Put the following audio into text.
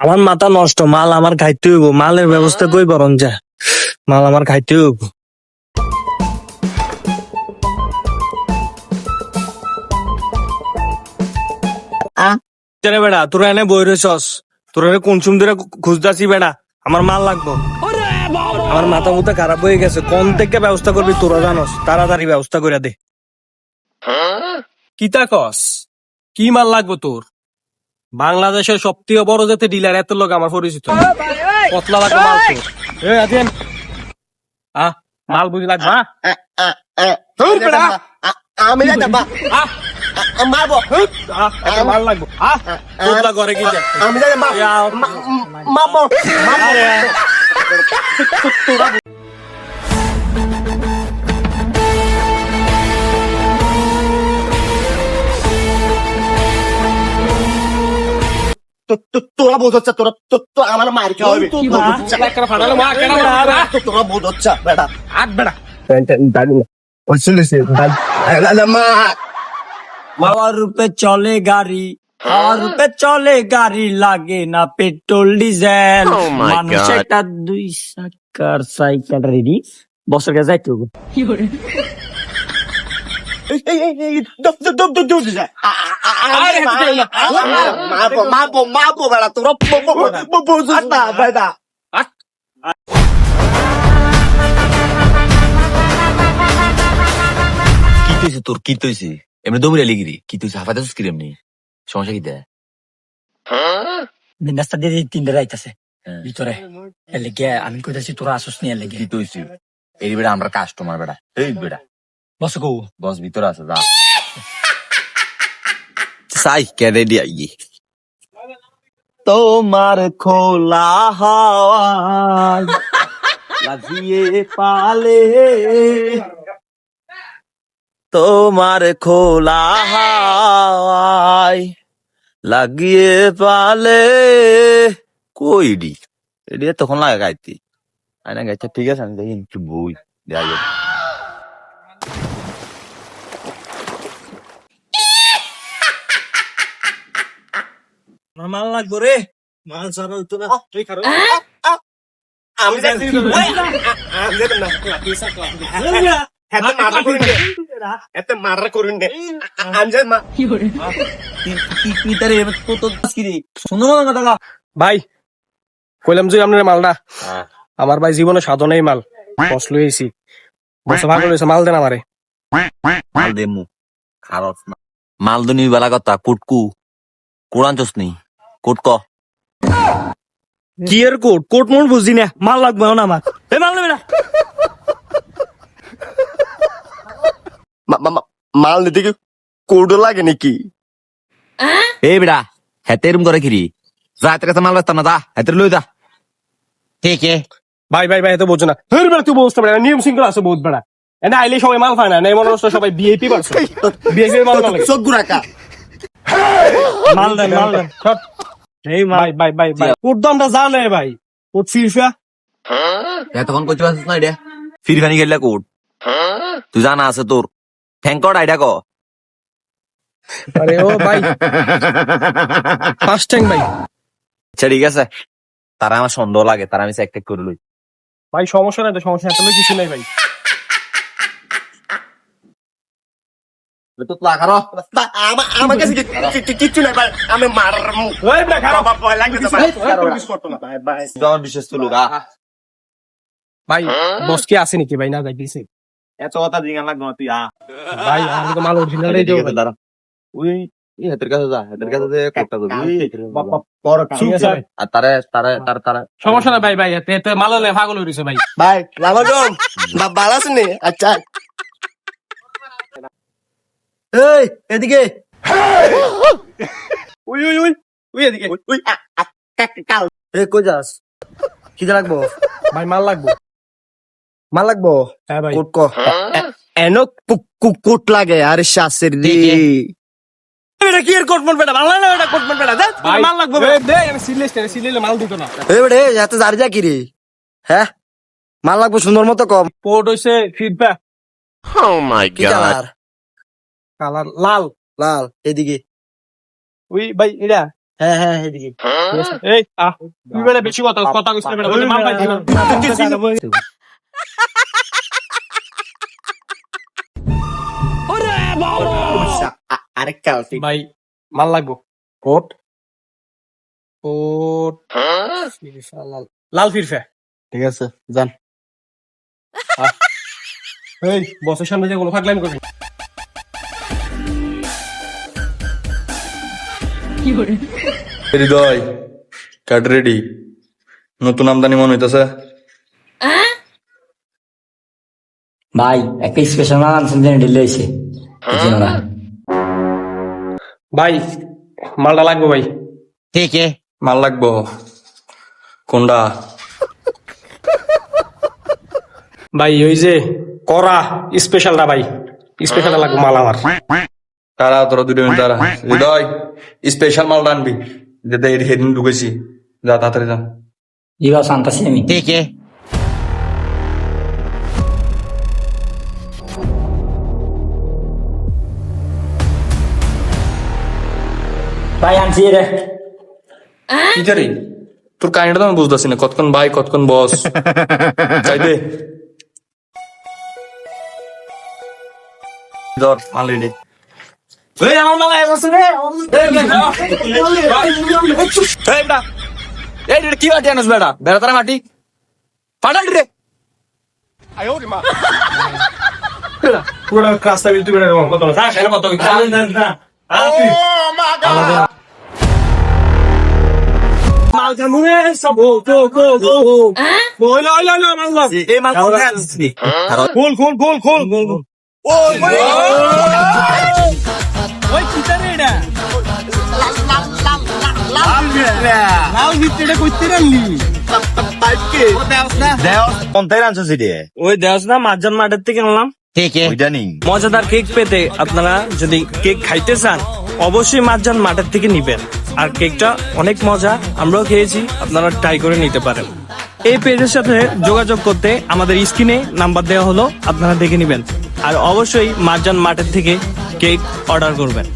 আমার মাথা নষ্ট মাল আমার খাইতে হইব মালের ব্যবস্থা কই বরং যা। মাল আমার খাইতে হইব। বেড়া তোরা এনে বই রয়েছস তোরা এনে কনসুম ধরে খুঁজতাছি বেড়া আমার মাল লাগবো। আমার মাথা মুথা খারাপ হয়ে গেছে কোন থেকে ব্যবস্থা করবি তোরা জানোস তাড়াতাড়ি ব্যবস্থা করে দে। কিতা কস? কি মাল লাগবে তোর? বাংলাদেশের সবথেকে বড় যাতে ডিলার এত লোক আমার পরিচিত। লাগবে মাল তোর এ আদিন আহ মাল বুঝি লাগবে? ধুর আমি আহ, মারবো। মাল লাগবে। কি যায় আমি মারবো তোরা বোধ হচ্ছে তোরা তো- আমার মার খাওয়া হবে। তোরা বোধ হচ্ছে বেটা আট বেটা। মা। রূপে চলে গাড়ি হাওয়ার রূপে চলে গাড়ি লাগে না পেট্রোল ডিজেল। মানুষ একটা দুই চাকার সাইকেল রেডি বছর কাছে যাইতে মারবো মারবো তোরা না কি তৈছে তোর কি তৈছে এমনি দৌড়ে লিগিরি কি তৈছে হাফাতে সুস্কির এমনি সমস্যা কি দেয় রাস্তা দিয়ে তিনটে রাইতাছে হ্যাঁ। ভিতরে এর লেগে আমি কইতাছি তোরা আসুস নি এর লেগে কি তৈছে এই বেড়া আমরা কাস্টমার বেড়া এই বেড়া বস গো বস ভিতরে আছে যা সাই কে রেডি আইয়ে তোমার খোলা হাওয়ায় লাগিয়ে পালে তোমার খোলা হাওয়ায় লাগিয়ে পালে কইডি এডি তখন লাগে গাইতি আইনা গাইছে ঠিক আছে আমি দেখি বই দেয়া মাল লাগবো রে। মাল ছাড়া হইতো না। তুই খারো। আমি যাইতাম আমি যাইতাম না। এত মারা করুন দে এত মারা করুন দে আমি যাই মা। তুই তারে তো তো কিরি? সুন্দর মতো কথা ভাই কইলাম যে আপনার মালটা। আমার ভাই জীবনে সাধনেই মাল। বস লইছি বস ভাগ লইছে মাল দেন আমারে। মাল দে মু খারস না মাল দুনি বেলা কথা কুটকু। কোরআন চস নি কুট ক। কি এর কোট? কোট মোট বুঝি না। মাল লাগবে না আমার। এ মাল নেবে না। মাল নিতে কি কোড লাগে নাকি? এ বেড়া হেতে এরম করে যা হাতের কাছে মাল ব্যস্ত না যা হাতের লই যা। ঠিক এ ভাই ভাই ভাই এত বোঝো না। হের বেড়া তুই বুঝতে পারে নিয়ম শৃঙ্খলা আছে বহুত বেড়া এনে আইলে সবাই মাল পায় না নেই মনে হচ্ছে সবাই বিএপি পারছ বিএপি মাল গুড়াকা মাল দেন মাল দেন এই ভাই ভাই ভাই ভাই কোট দামটা জানে ভাই। কোট ফিরফা এতক্ষণ কইতে পারছিস না এটা ফির ফানি গেলে কোট। তুই জানা আছে তোর। ফ্যাংকট আইডা ক। আরে ও ভাই। ট্যাং ভাই। আচ্ছা ঠিক আছে। তারা আমার সন্দেহ লাগে তারা আমি চেক টেক করে লই। ভাই সমস্যা নাই তো সমস্যা আসলে কিছু নাই ভাই। তো লাগারো আমার কাছে কিচ্ছু নাই ভাই। আমি মারমু। ওই বেড়া খারাপ বাবা ভয় লাগতেছে ভাই। ভাই ভাই আমার বিশ্বাস তো লোক ভাই বস কি আছে নাকি ভাই? না যাই দিছে এত কথা দিঙা লাগবে না, তুই আ। ভাই আমি তো মাল অরিজিনাল রেডি ঠিক আছে, দাঁড়া। ওই এই হাতের কাছে যা হাতের কাছে যে কোটটা দিবি বড় ঠিক আছে ভাই। আর তারে তারে তারে তারে। সমস্যা নাই ভাই ভাই। মাল হলে পাগল হইছে ভাই। ভাই আছেন আচ্ছা। এই এদিকে। এদিকে। ওই- ওই আ- আ- কা- কাল এ কই যাস? কি লাগবো? ভাই মাল লাগবো? মাল লাগবো? হ্যাঁ ভাই। কোট ক এনো কু- কু- লাগে আরে শাসের দি এটা কি এর কোট বেটা বাংলা না এটা কোট বেটা ভাই মাল লাগবো দে আমি না মাল দিত না। এই বেড়ে এত জারি যা কি রে? হ্যাঁ? মাল লাগবো সুন্দর মতো কম। পোর্ট হইছে ফিডব্যাক কি কালার কালার লাল লাল এদিকে উই ভাই এটা হ্যাঁ হ্যাঁ এদিকে এই আহ তুই বেটা বেশি কথা কথা কইছিস বেটা বলে মাল পাইছিস না। আ- আরেকটা আছে ভাই মাল লাগবো কোট কোট লাল লাল ফিরফা ঠিক আছে যান এই বসের সামনে যে কোনো ফাগলামি করবি হৃদয় কাট রেডি নতুন আমদানি মনে হইতেছে। ভাই একটা স্পেশাল মাল আনছেন জেনে হয়েছে ভাই মালটা লাগবো ভাই। মাল লাগবো। কোনটা ভাই ওই যে করা স্পেশালটা ভাই। স্পেশালটা লাগবো মাল আমার। তারা তোরা দুটো মিনিট তারা হৃদয় স্পেশাল মাল আনবি যেটা হেদিন ঢুকেছি যা তাড়াতাড়ি যা জি বাস আনতাছি আমি ভাই আনছি রে কি জারি তোর কাহিনীটা তো আমি বুঝতেছি না কতক্ষণ ভাই কতক্ষণ বস চাইতে ধর মাল রেডি কি বাটি আনস বেটা বেড়া তারা মাটি পাঠাল রে পুরো রাস্তা বিল তুই বেটা কত কত খুল খুল খুল ওই কিতারে এটা লাল ভিতরে মাঠের থেকে আনলাম মজাদার কেক পেতে আপনারা যদি কেক খাইতে চান অবশ্যই মাঝজন মাঠের থেকে নিবেন আর কেকটা অনেক মজা আমরাও খেয়েছি আপনারা ট্রাই করে নিতে পারেন এই পেজের সাথে যোগাযোগ করতে আমাদের স্ক্রিনে নাম্বার দেওয়া হলো আপনারা দেখে নিবেন আর অবশ্যই মাঝজন মাঠের থেকে কেক অর্ডার করবেন।